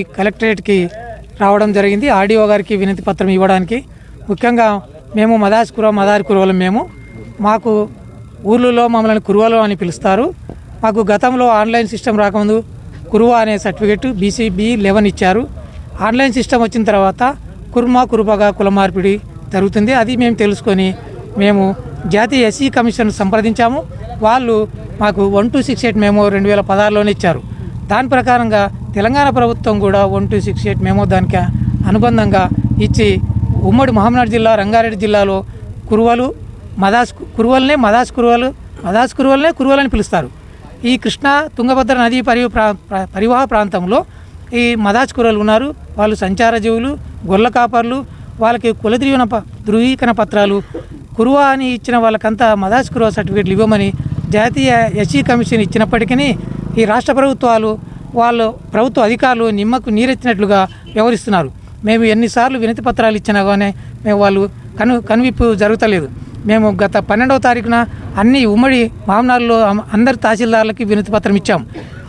ఈ కలెక్టరేట్కి రావడం జరిగింది. ఆర్డీఓ గారికి వినతి పత్రం ఇవ్వడానికి. ముఖ్యంగా మేము మదాస్ కురవ మదారి కురవలం మేము. మాకు ఊర్లలో మమ్మల్ని కురువలు అని పిలుస్తారు. మాకు గతంలో ఆన్లైన్ సిస్టమ్ రాకముందు కురువ అనే సర్టిఫికెట్ బీసీబీ లెవెన్ ఇచ్చారు. ఆన్లైన్ సిస్టమ్ వచ్చిన తర్వాత కుర్మా కురుబగా కుల మార్పిడి జరుగుతుంది. అది మేము తెలుసుకొని మేము జాతీయ ఎస్సీ కమిషన్ సంప్రదించాము. వాళ్ళు మాకు వన్ టూ సిక్స్ ఎయిట్ మేము రెండు వేల పదహారులోనే ఇచ్చారు. దాని ప్రకారంగా తెలంగాణ ప్రభుత్వం కూడా వన్ టూ సిక్స్ ఎయిట్ మేము దానికి అనుబంధంగా ఇచ్చి ఉమ్మడి మహమ్మద్ జిల్లా రంగారెడ్డి జిల్లాలో కురువలు మదాస్ కురువల్నే మదాస్ కురువలు మదాస్ కురువల్నే కురువలని పిలుస్తారు. ఈ కృష్ణా తుంగభద్ర నదీ పరి ప్రా- పరివాహ ప్రాంతంలో ఈ మదాస్ కురువలు ఉన్నారు. వాళ్ళు సంచార జీవులు గొల్ల కాపర్లు వాళ్ళకి కులద్రీవన ధృవీకరణ ప ధృవీకరణ పత్రాలు కురువా అని ఇచ్చిన వాళ్ళకంతా మదాస్ కురువా సర్టిఫికేట్లు ఇవ్వమని జాతీయ ఎస్సీ కమిషన్ ఇచ్చినప్పటికీ ఈ రాష్ట్ర ప్రభుత్వాలు వాళ్ళు ప్రభుత్వ అధికారులు నిమ్మకు నీరెత్తినట్లుగా వ్యవహరిస్తున్నారు. మేము ఎన్నిసార్లు వినతి పత్రాలు ఇచ్చినా కానీ మేము వాళ్ళు కను కనువిప్పు జరుగుతలేదు. మేము గత పన్నెండవ తారీఖున అన్ని ఉమ్మడి మామనాడులో అందరి తహసీల్దార్లకి వినతి పత్రం ఇచ్చాం.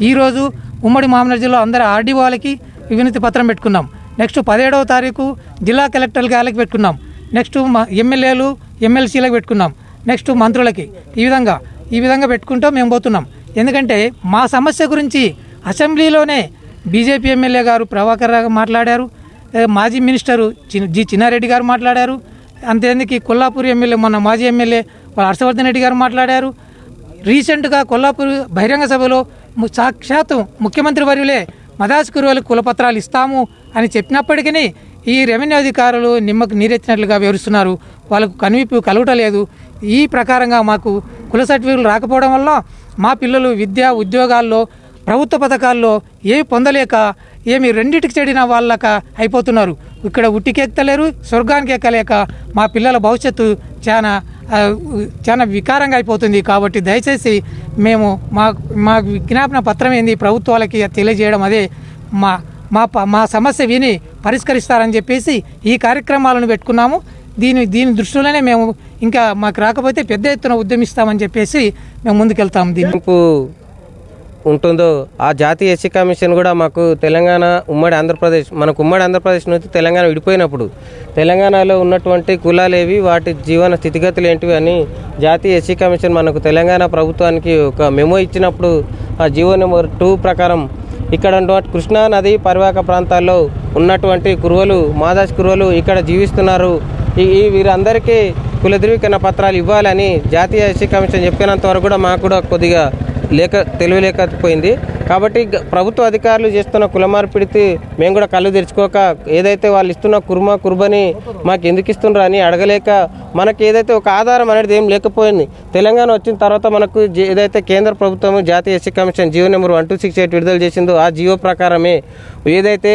ఈరోజు ఉమ్మడి మామనాడు జిల్లా అందరి ఆర్డీఓ వాళ్ళకి వినతి పత్రం పెట్టుకున్నాం. నెక్స్ట్ పదిహేడవ తారీఖు జిల్లా కలెక్టర్ గారికి పెట్టుకున్నాం. నెక్స్ట్ మా ఎమ్మెల్యేలు ఎమ్మెల్సీలకు పెట్టుకున్నాం. నెక్స్ట్ మంత్రులకి. ఈ విధంగా ఈ విధంగా పెట్టుకుంటూ మేము పోతున్నాం. ఎందుకంటే మా సమస్య గురించి అసెంబ్లీలోనే బీజేపీ ఎమ్మెల్యే గారు ప్రభాకర్ రావు మాట్లాడారు మాజీ మినిస్టరు జి చిన్నారెడ్డి గారు మాట్లాడారు అంతేందుకు కొల్లాపూర్ ఎమ్మెల్యే మొన్న మాజీ ఎమ్మెల్యే వాళ్ళ హర్షవర్ధన్ రెడ్డి గారు మాట్లాడారు. రీసెంట్గా కొల్లాపూర్ బహిరంగ సభలో సాక్షాత్ ముఖ్యమంత్రి వర్యులే మదాస్ కురువులకు కులపత్రాలు ఇస్తాము అని చెప్పినప్పటికీ ఈ రెవెన్యూ అధికారులు నిమ్మకు నీరెత్తినట్లుగా వివరిస్తున్నారు. వాళ్ళకు కనువిప్పు కలుగటలేదు. ఈ ప్రకారంగా మాకు కుల సర్టిఫికెట్లు రాకపోవడం వల్ల మా పిల్లలు విద్య ఉద్యోగాల్లో ప్రభుత్వ పథకాల్లో ఏమి పొందలేక ఏమి రెండిటికి చెడిన వాళ్ళక అయిపోతున్నారు. ఇక్కడ ఉట్టికెక్కలేరు స్వర్గానికి ఎక్కలేక మా పిల్లల భవిష్యత్తు చాలా చాలా వికారంగా అయిపోతుంది కాబట్టి దయచేసి మేము మా మా విజ్ఞాపన పత్రం ఏంది ప్రభుత్వాలకి తెలియజేయడం అదే. మా మా ప- మా సమస్య విని పరిష్కరిస్తారని చెప్పేసి ఈ కార్యక్రమాలను పెట్టుకున్నాము. దీని దీని దృష్టిలోనే మేము ఇంకా మాకు రాకపోతే పెద్ద ఎత్తున ఉద్యమిస్తామని చెప్పేసి మేము ముందుకెళ్తాము దీన్ని. ఉంటుందో ఆ జాతీయ ఎస్సీ కమిషన్ కూడా మాకు తెలంగాణ ఉమ్మడి ఆంధ్రప్రదేశ్ మనకు ఉమ్మడి ఆంధ్రప్రదేశ్ నుంచి తెలంగాణ విడిపోయినప్పుడు తెలంగాణలో ఉన్నటువంటి కులాలేవి వాటి జీవన స్థితిగతులు ఏంటివి అని జాతీయ ఎస్సీ కమిషన్ మనకు తెలంగాణ ప్రభుత్వానికి ఒక మెమో ఇచ్చినప్పుడు ఆ జీవో నెంబర్ టూ ప్రకారం ఇక్కడ కృష్ణా నది పరివాహక ప్రాంతాల్లో ఉన్నటువంటి కురువలు మాదాస్ కురువలు ఇక్కడ జీవిస్తున్నారు. ఈ వీరందరికీ కుల ధృవీకరణ పత్రాలు ఇవ్వాలని జాతీయ ఎస్సీ కమిషన్ చెప్పినంత వరకు కూడా మాకు కూడా కొద్దిగా లేక తెలియలేకపోయింది కాబట్టి ప్రభుత్వ అధికారులు చేస్తున్న కుల మార్పిడికి మేము కూడా కళ్ళు తెరుచుకోక ఏదైతే వాళ్ళు ఇస్తున్న కుర్మా కుర్బని మాకు ఎందుకు ఇస్తున్నారు అని అడగలేక మనకి ఏదైతే ఒక ఆధారం అనేది ఏం లేకపోయింది. తెలంగాణ వచ్చిన తర్వాత మనకు జే- ఏదైతే కేంద్ర ప్రభుత్వం జాతీయ SC commission GO number one two six eight విడుదల చేసిందో ఆ జియో ప్రకారమే ఏదైతే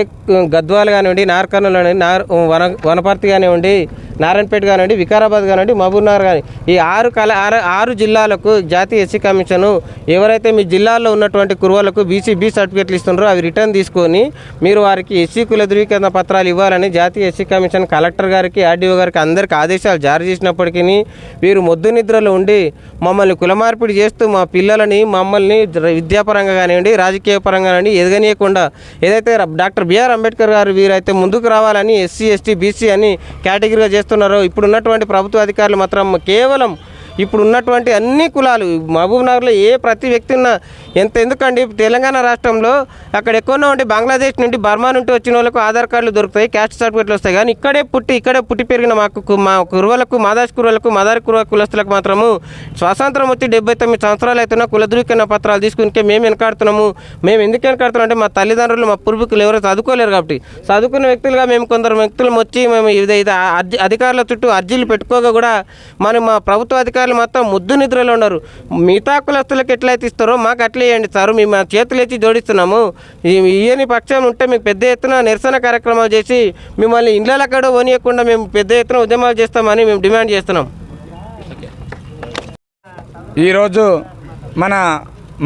గద్వాలు కానివ్వండి నార్కర్నూలు కానివ్వండి నార్ వన వనపర్తి కానివ్వండి నారాయణపేట కానివ్వండి వికారాబాద్ కానివ్వండి మహబూబ్నగర్ కానీ ఈ ఆరు కల ఆరు ఆరు జిల్లాలకు జాతీయ ఎస్సీ కమిషన్ ఎవరైతే మీ జిల్లాల్లో ఉన్నటువంటి కురువలకు బీసీ బీ సర్టిఫికేట్లు ఇస్తున్నారో అవి రిటర్న్ తీసుకొని మీరు వారికి ఎస్సీ కుల ధృవీకరణ పత్రాలు ఇవ్వాలని జాతీయ ఎస్సీ కమిషన్ కలెక్టర్ గారికి ఆర్డీఓ గారికి అందరికీ ఆదేశాలు జారీ చేసినప్పటికీ వీరు మొద్దు నిద్రలో ఉండి మమ్మల్ని కుల మార్పిడి చేస్తూ మా పిల్లలని మమ్మల్ని విద్యాపరంగా కానివ్వండి రాజకీయ పరంగా కానివ్వండి ఎదగనీయకుండా ఏదైతే డాక్టర్ బిఆర్ అంబేద్కర్ గారు వీరైతే ముందుకు రావాలని ఎస్సీ ఎస్టీ బీసీ అని కేటగిరీగా చేస్తున్నారో ఇప్పుడున్నటువంటి ప్రభుత్వ అధికారులు మాత్రం కేవలం ఇప్పుడు ఉన్నటువంటి అన్ని కులాలు మహబూబ్ నగర్లో ఏ ప్రతి వ్యక్తి ఉన్నా ఎంత ఎందుకండి? తెలంగాణ రాష్ట్రంలో అక్కడ ఎక్కువనే ఉంటే బంగ్లాదేశ్ నుండి బర్మా నుండి వచ్చిన వాళ్ళకు ఆధార్ కార్డులు దొరుకుతాయి క్యాస్ట్ సర్టిఫికేట్లు వస్తాయి. కానీ ఇక్కడే పుట్టి ఇక్కడే పుట్టి పెరిగిన మాకు మా కురువలకు మాదాస్ కురువలకు మదారి కురువ కులస్తులకు మాత్రము స్వాతంత్రం వచ్చి డెబ్బై తొమ్మిది సంవత్సరాలు అవుతున్నా కుల ధృవీకరణ పత్రాలు తీసుకునికే మేము వెనకాడుతున్నాము. మేము ఎందుకు వెనకాడుతున్నాం అంటే మా తల్లిదండ్రులు మా పూర్వీకులు ఎవరు చదువుకోలేరు కాబట్టి. చదువుకున్న వ్యక్తులుగా మేము కొందరు వ్యక్తులు వచ్చి మేము ఇది అర్జీ అధికారుల చుట్టూ అర్జీలు పెట్టుకోగా కూడా మనం మా ప్రభుత్వ అధికారులు మొత్తం ముద్దు నిద్రలో ఉన్నారు. మిగతా కులస్తులకు ఎట్లయితే ఇస్తారో మాకు అట్లా ఇవ్వండి సార్. మేము మా చేతులు ఎత్తి జోడిస్తున్నాము. ఈ పక్షం ఉంటే మీకు పెద్ద ఎత్తున నిరసన కార్యక్రమాలు చేసి మిమ్మల్ని ఇళ్ళక్కడ వనియకుండా మేము పెద్ద ఎత్తున ఉద్యమాలు చేస్తామని మేము డిమాండ్ చేస్తున్నాం. ఈరోజు మన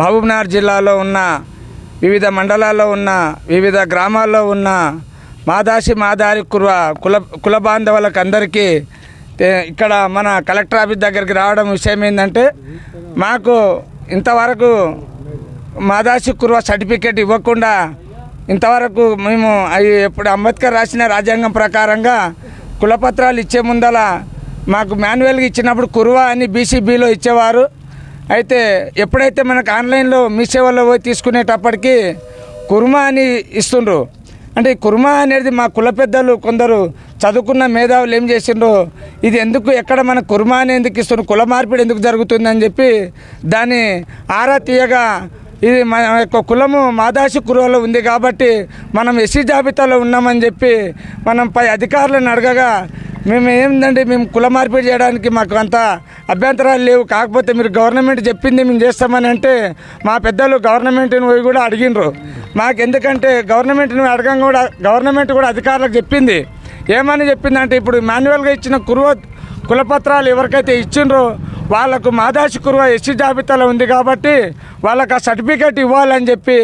మహబూబ్నగర్ జిల్లాలో ఉన్న వివిధ మండలాల్లో ఉన్న వివిధ గ్రామాల్లో ఉన్న మాదాసి మాదారి కుల కుల కుల బాంధవులకు అందరికీ ఇక్కడ మన కలెక్టర్ ఆఫీస్ దగ్గరికి రావడం విషయం ఏంటంటే మాకు ఇంతవరకు మాదాసి కుర్వ సర్టిఫికేట్ ఇవ్వకుండా ఇంతవరకు మేము అవి ఎప్పుడు అంబేద్కర్ రాసిన రాజ్యాంగం ప్రకారంగా కులపత్రాలు ఇచ్చే ముందల మాకు మాన్యువల్గా ఇచ్చినప్పుడు కురువా అని బీసీబీలో ఇచ్చేవారు. అయితే ఎప్పుడైతే మనకు ఆన్లైన్లో మీ సేవలో పోయి తీసుకునేటప్పటికీ కుర్మా అని ఇస్తుండ్రు. అంటే కుర్మా అనేది మా కుల పెద్దలు కొందరు చదువుకున్న మేధావులు ఏం చేసిండ్రు? ఇది ఎందుకు ఎక్కడ మన కుర్మా అని ఎందుకు ఇస్తున్న కుల మార్పిడి ఎందుకు జరుగుతుందని చెప్పి దాన్ని ఆరా తీయగా ఇది మన యొక్క కులము మాదాసి కురువలో ఉంది కాబట్టి మనం ఎస్సీ జాబితాలో ఉన్నామని చెప్పి మనం పై అధికారులను అడగగా మేము ఏంటంటే మేము కుల మార్పిడి చేయడానికి మాకు అంత అభ్యంతరాలు లేవు. కాకపోతే మీరు గవర్నమెంట్ చెప్పింది మేము చేస్తామని అంటే మా పెద్దలు గవర్నమెంట్ని పోయి కూడా అడిగినరు మాకు ఎందుకంటే గవర్నమెంట్ని అడగం కూడా గవర్నమెంట్ కూడా అధికారులకు చెప్పింది. ఏమని చెప్పిందంటే ఇప్పుడు మాన్యువల్గా ఇచ్చిన కురువ కులపత్రాలు ఎవరికైతే ఇచ్చిండ్రో వాళ్ళకు మాదాసి కురువ ఎస్సీ జాబితాలో ఉంది కాబట్టి వాళ్ళకు ఆ సర్టిఫికేట్ ఇవ్వాలని చెప్పి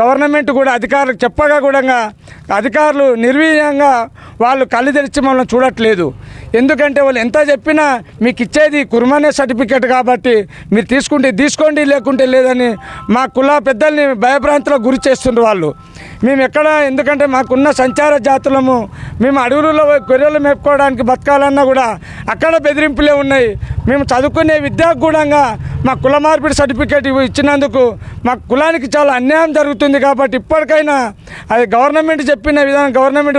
గవర్నమెంట్ కూడా అధికారులకు చెప్పగా కూడా అధికారులు నిర్వీర్యంగా వాళ్ళు కళ్ళు తెరిచి మమ్మల్ని చూడట్లేదు. ఎందుకంటే వాళ్ళు ఎంత చెప్పినా మీకు ఇచ్చేది కుర్మనే సర్టిఫికేట్ కాబట్టి మీరు తీసుకుంటే తీసుకోండి లేకుంటే లేదని మా కుల పెద్దల్ని భయభ్రాంతులకు గురి చేస్తుండ్రు వాళ్ళు. మేము ఎక్కడ ఎందుకంటే మాకున్న సంచార జాతులము మేము అడవులలో గొర్రెలు మేపుకోవడానికి బతకాలన్నా కూడా అక్కడ బెదిరింపులే ఉన్నాయి. మేము చదువుకునే విద్యకు మా కుల మార్పిడి సర్టిఫికేట్ ఇచ్చినందుకు మా కులానికి చాలా అన్యాయం జరుగుతుంది కాబట్టి ఇప్పటికైనా అది గవర్నమెంట్ చెప్పిన విధానం గవర్నమెంట్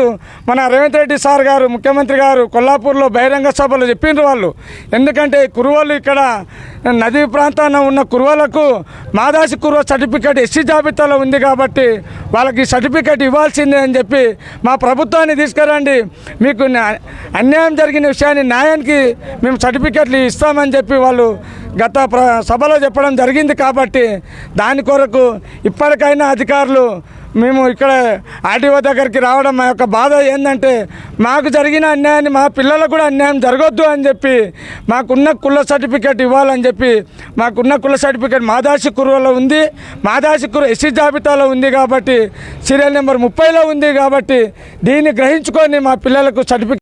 మన రేవంత్ రెడ్డి సార్ గారు ముఖ్యమంత్రి గారు కొల్లాపూర్లో బహిరంగ సభలో చెప్పిండ్రు వాళ్ళు. ఎందుకంటే కురువలు ఇక్కడ నదీ ప్రాంతాన ఉన్న కురువలకు మాదాసి కురువ సర్టిఫికేట్ ఎస్సీ జాబితాలో ఉంది కాబట్టి వాళ్ళకి సర్టిఫికేట్ ఇవ్వాల్సిందే అని చెప్పి మా ప్రభుత్వాన్ని తీసుకురండి. మీకు అన్యాయం జరిగిన విషయాన్ని న్యాయానికి మేము సర్టిఫికేట్లు ఇస్తామని చెప్పి వాళ్ళు గత ప్ర సభలో చెప్పడం జరిగింది కాబట్టి దాని కొరకు ఇప్పటికైనా అధికారులు మేము ఇక్కడ ఆర్టీఓ దగ్గరికి రావడం మా యొక్క బాధ ఏంటంటే మాకు జరిగిన అన్యాయాన్ని మా పిల్లలకు కూడా అన్యాయం జరగొద్దు అని చెప్పి మాకున్న కుల సర్టిఫికేట్ ఇవ్వాలని చెప్పి మాకున్న కుల సర్టిఫికేట్ మాదాసి కురువలో ఉంది మాదాసి కురు ఎస్సీ జాబితాలో ఉంది కాబట్టి సీరియల్ నెంబర్ ముప్పైలో ఉంది కాబట్టి దీన్ని గ్రహించుకొని మా పిల్లలకు సర్టిఫికేట్